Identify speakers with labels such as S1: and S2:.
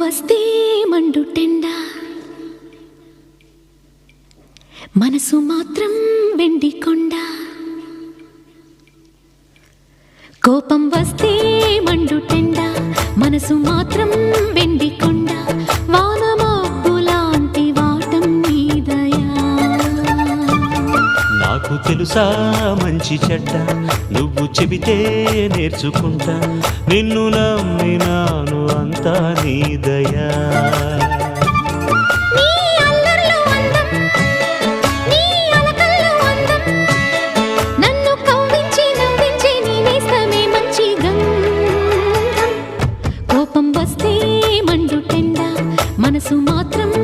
S1: వస్తే మండుటెండా? మనసు మాత్రం వెండి కొండ కోపం వస్తే మండుటెండ? మనసు మాత్రం వెండి కొండ వానమాపు లాంటి వాటం నీదయా
S2: నాకు తెలుసా మంచి చెడ్డ? నువ్వు చెబితే నేర్చుకుంటా. నిన్ను నమ్మినా అంతా
S1: నీ దయా. మనసు మాత్రం